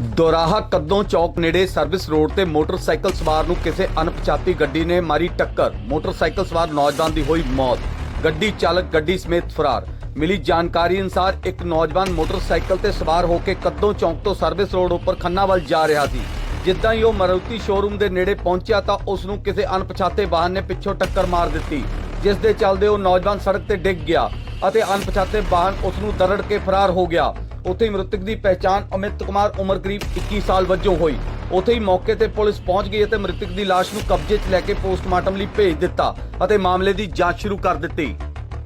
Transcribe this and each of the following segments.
ਦੋਰਾਹਾ ਕੱਦੋਂ ਚੌਕ ਨੇੜੇ service road ਤੇ motorcycle ਸਵਾਰ ਨੂੰ ਕਿਸੇ ਅਣਪਛਾਤੀ ਗੱਡੀ ਨੇ ਮਾਰੀ ਟੱਕਰ। ਮੋਟਰਸਾਈਕਲ ਸਵਾਰ ਨੌਜਵਾਨ ਦੀ ਹੋਈ ਮੌਤ। ਗੱਡੀ ਚਾਲਕ, ਗੱਡੀ ਸਮੇਤ ਫਰਾਰ। ਮਿਲੀ ਜਾਣਕਾਰੀ ਅਨੁਸਾਰ ਇੱਕ ਨੌਜਵਾਨ ਮੋਟਰਸਾਈਕਲ ਤੇ ਸਵਾਰ ਹੋ ਕੇ ਕੱਦੋਂ ਚੌਕ ਤੋਂ ਸਰਵਿਸ ਰੋਡ ਉੱਪਰ ਖੰਨਾ ਵੱਲ ਜਾ ਰਿਹਾ ਸੀ। ਜਿੱਦਾਂ ਹੀ ਉਹ ਮਾਰੂਤੀ ਸ਼ੋਰੂਮ ਦੇ ਨੇੜੇ ਪਹੁੰਚਿਆ ਤਾਂ ਉਸ ਨੂੰ ਕਿਸੇ ਅਣਪਛਾਤੇ ਵਾਹਨ ਨੇ ਪਿੱਛੋਂ ਟੱਕਰ ਮਾਰ ਦਿੱਤੀ। ਜਿਸ ਦੇ ਚੱਲਦੇ ਉਹ ਨੌਜਵਾਨ ਸੜਕ ਤੇ ਡਿੱਗ ਗਿਆ ਅਤੇ ਅਣਪਛਾਤੇ ਵਾਹਨ ਉਸ ਨੂੰ ਦਰੜ ਕੇ ਫਰਾਰ ਹੋ ਗਿਆ। ਉੱਥੇ ਹੀ ਮ੍ਰਿਤਕ ਦੀ ਪਹਿਚਾਣ ਅਮਿਤ ਕੁਮਾਰ ਉਮਰ ਕਰੀਬ 21 ਸਾਲ ਵਜੋਂ ਹੋਈ। ਉੱਥੇ ਹੀ ਮੌਕੇ ਤੇ ਪੁਲਿਸ ਪਹੁੰਚ ਗਈ ਅਤੇ ਮ੍ਰਿਤਕ ਦੀ ਲਾਸ਼ ਨੂੰ ਕਬਜ਼ੇ 'ਚ ਲੈ ਕੇ ਪੋਸਟਮਾਰਟਮ ਲਈ ਭੇਜ ਦਿੱਤਾ ਅਤੇ ਮਾਮਲੇ ਦੀ ਜਾਂਚ ਸ਼ੁਰੂ ਕਰ ਦਿੱਤੀ।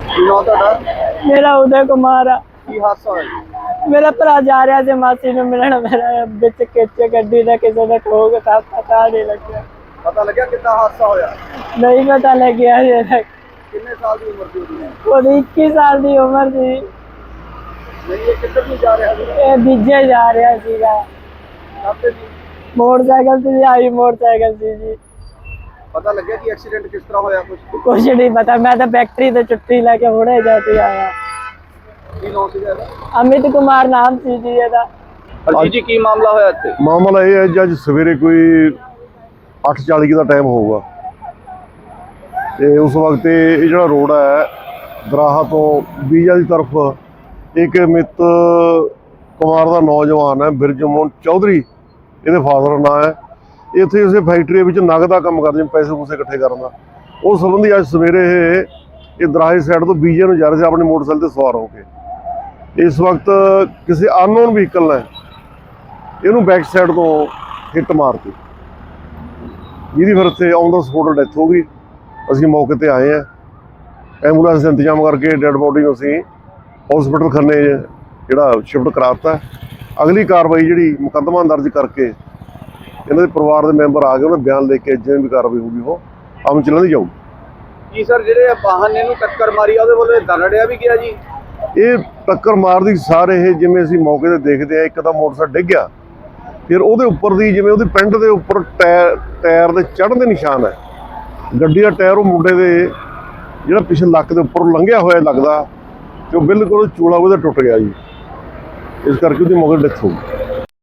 ਕੀ ਨਾਮ ਤੁਹਾਡਾ? ਮੇਰਾ ਉਦੈ ਕੁਮਾਰ ਆ। ਕੀ ਹਾਦਸਾ ਹੋਇਆ ਜੀ? ਮੇਰਾ ਭਰਾ ਜਾ ਰਿਹਾ ਸੀ ਮਾਸੀ ਨੂੰ ਮਿਲਣ। ਮੇਰਾ ਵਿੱਚ ਕਿੱਚ ਗੱਡੀ ਦਾ ਕਿਸੇ ਦਾ ਠੋਕ ਤਾ ਪਤਾ ਨਹੀਂ ਲੱਗਿਆ। ਪਤਾ ਲੱਗਿਆ ਕਿੱਦਾਂ ਹਾਦਸਾ ਹੋਇਆ? ਨਹੀਂ ਪਤਾ ਲੱਗਿਆ ਜੇ ਤੱਕ। ਕਿੰਨੇ ਸਾਲ ਦੀ ਉਮਰ ਦੀ ਉਹਦੀ? 21 ਸਾਲ ਦੀ ਉਮਰ ਸੀ। ਨਹੀਂ ਇਹ ਕਿੱਧਰ ਨੂੰ ਜਾ ਰਿਹਾ ਸੀ? ਇਹ ਵਿਜੇ ਜਾ ਰਿਹਾ ਸੀਗਾ। ਆਪੇ ਜੀ ਮੋਟਰਸਾਈਕਲ ਤੇ ਆਈ ਮੋਟਰਸਾਈਕਲ ਸੀ ਜੀ। ਪਤਾ ਲੱਗਿਆ ਕਿ ਐਕਸੀਡੈਂਟ ਕਿਸ ਤਰ੍ਹਾਂ ਹੋਇਆ ਕੁਝ ਕੁਛ ਨਹੀਂ ਪਤਾ ਮੈਂ ਤਾਂ ਫੈਕਟਰੀ ਤੇ ਛੁੱਟੀ ਲੈ ਕੇ ਹੁਣੇ ਜਾ ਕੇ ਆਇਆ। ਕੀ ਨਾਮ ਸੀਗਾ ਇਹਦਾ? ਅਮਿਤ ਕੁਮਾਰ ਨਾਮ ਸੀ ਜੀ ਇਹਦਾ। ਜੀ ਕੀ ਮਾਮਲਾ ਹੋਇਆ ਇੱਥੇ? ਮਾਮਲਾ ਇਹ ਹੈ ਜੀ ਅੱਜ ਸਵੇਰੇ ਕੋਈ 8:40 ਦਾ ਟਾਈਮ ਹੋਊਗਾ। ਤੇ ਉਸ ਵਕਤ ਇਹ ਇਹ ਜਿਹੜਾ ਰੋਡ ਹੈ ਦਰਾਹਾ ਤੋਂ ਬੀਜਾ ਦੀ ਤਰਫ ਇੱਕ ਮਿੱਤ ਕੁਮਾਰ ਦਾ ਨੌਜਵਾਨ ਹੈ, ਬਿਰਜਮੋਹਨ ਚੌਧਰੀ। ਇਹਦੇ ਫਾਦਰ ਨਾਂ ਹੈ। ਇੱਥੇ ਉਸੇ ਫੈਕਟਰੀ ਵਿੱਚ ਨਗਦ ਦਾ ਕੰਮ ਕਰਦੇ ਨੇ, ਪੈਸੇ ਪੂਸੇ ਇਕੱਠੇ ਕਰਨ ਦਾ। ਉਸ ਸੰਬੰਧੀ ਅੱਜ ਸਵੇਰੇ ਇਹ ਇਹ ਦਰਾਹੇ ਸਾਈਡ ਤੋਂ ਬੀਜੇ ਨੂੰ ਜਾ ਰਹੇ ਸੀ, ਆਪਣੇ ਮੋਟਰਸਾਈਕਲ ਤੇ ਸਵਾਰ ਹੋ ਕੇ। ਇਸ ਵਕਤ ਕਿਸੇ ਅਨਨੋਨ ਵਹੀਕਲ ਨੇ ਇਹਨੂੰ ਬੈਕ ਸਾਈਡ ਤੋਂ ਹਿੱਟ ਮਾਰਤੀ। ਜਿਹਦੀ ਫਿਰ ਉੱਥੇ ਔਨ ਦਾ ਸਪੋਟ ਡੈਥ ਹੋ ਗਈ। ਅਸੀਂ ਮੌਕੇ ਤੇ ਆਏ ਆ ਐਂਬੂਲੈਂਸ ਦਾ ਇੰਤਜ਼ਾਮ ਕਰਕੇ ਡੈੱਡ ਬੋਡੀ ਨੂੰ ਅਸੀਂ ਹਸਪੀਟਲ ਖੰਨੇ ਜਿਹੜਾ ਸ਼ਿਫਟ ਕਰਾਤਾ ਅਗਲੀ ਕਾਰਵਾਈ ਜਿਹੜੀ ਮੁਕੱਦਮਾ ਦਰਜ ਕਰਕੇ ਇਹਨਾਂ ਦੇ ਪਰਿਵਾਰ ਦੇ ਮੈਂਬਰ ਆ ਗਏ ਉਹਨਾਂ ਬਿਆਨ ਲੈ ਕੇ ਜਿਵੇਂ ਵੀ ਕਾਰਵਾਈ ਹੋਊਗੀ ਉਹ ਅਮਲ ਚੱਲਣ ਦੀ ਜਾਊਗੀ। ਕੀ ਸਰ ਜਿਹੜੇ ਵਾਹਨ ਨੇ ਇਹਨੂੰ ਟੱਕਰ ਮਾਰੀ ਆ ਉਹਦੇ ਵੱਲੋਂ ਇਹ ਦਰੜਿਆ ਵੀ ਗਿਆ ਜੀ? ਇਹ ਟੱਕਰ ਮਾਰਦੀ ਸਾਰੇ ਇਹ ਜਿਵੇਂ ਅਸੀਂ ਮੌਕੇ ਤੇ ਦੇਖਦੇ ਆ ਇੱਕ ਤਾਂ ਮੋਟਰਸਾਈਕਲ ਡਿੱਗ ਗਿਆ। ਫਿਰ ਉਹਦੇ ਉੱਪਰ ਦੀ ਜਿਵੇਂ ਉਹਦੀ ਪੈਂਟ ਦੇ ਉੱਪਰ ਟਾਇਰ ਟਾਇਰ ਦੇ ਚੜ੍ਹਨ ਦੇ ਨਿਸ਼ਾਨ ਹੈ। ਗੱਡੀ ਦਾ ਟਾਇਰ ਉਹ ਮੁੰਡੇ ਦੇ ਜਿਹੜਾ ਪਿਛਲੇ ਲੱਕ ਦੇ ਉੱਪਰ ਲੰਘਿਆ ਹੋਇਆ ਲੱਗਦਾ। ਤੇ ਉਹ ਬਿਲਕੁਲ ਚੂਲਾ ਉਹਦਾ ਟੁੱਟ ਗਿਆ ਜੀ। ਇਸ ਕਰਕੇ ਉਹਦੀ ਮਗਰ ਡੈਥ ਹੋ ਗਈ।